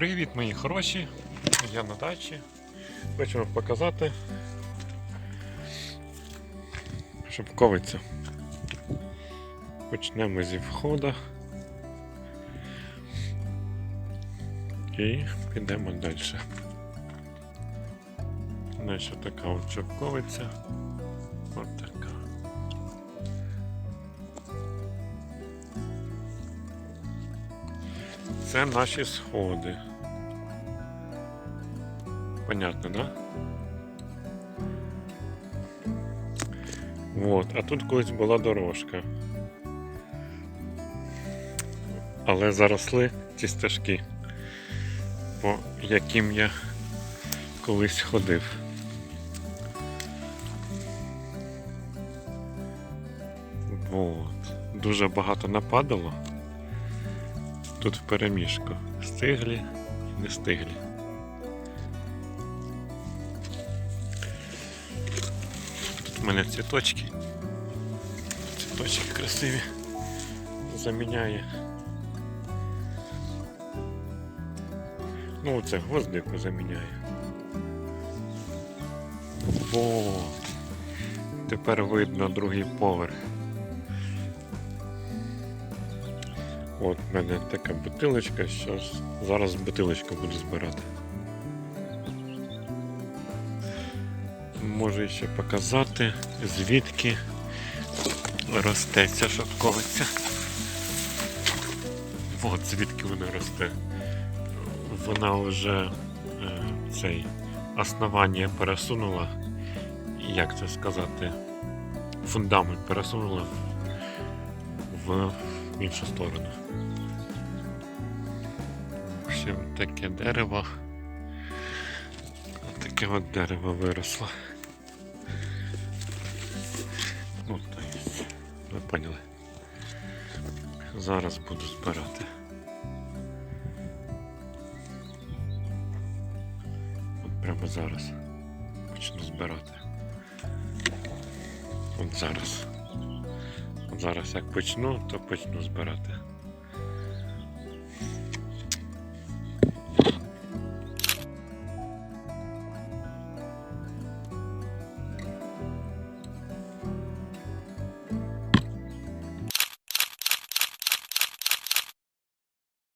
Привіт, мої хороші! Я на дачі. Хочу вам показати шипковицю. Почнемо зі входу і підемо далі. Значить, така от шипковиця. От така. Це наші сходи. Понятно, да? Вот, а тут колись була дорожка. Але заросли ці стежки, по яким я колись ходив. Вот. Дуже багато нападало. Тут в переміжку. Стиглі і не стиглі. Мене цвіточки. Цвіточки красиві. Заміняє. Ну, це гвоздику заміняє. О, тепер видно другий поверх. От в мене така бутилочка, що зараз бутилочку буду збирати. Можу ще показати, звідки росте ця шовковиця. От звідки вона росте. Вона вже е, цей основання пересунула. Як це сказати? Фундамент пересунула в, в іншу сторону. В общем, таке дерево. Таке от дерево виросло. Ну, то есть, ви поняли. Зараз буду збирати. От прямо зараз почну збирати. От зараз. От зараз як почну, то почну збирати.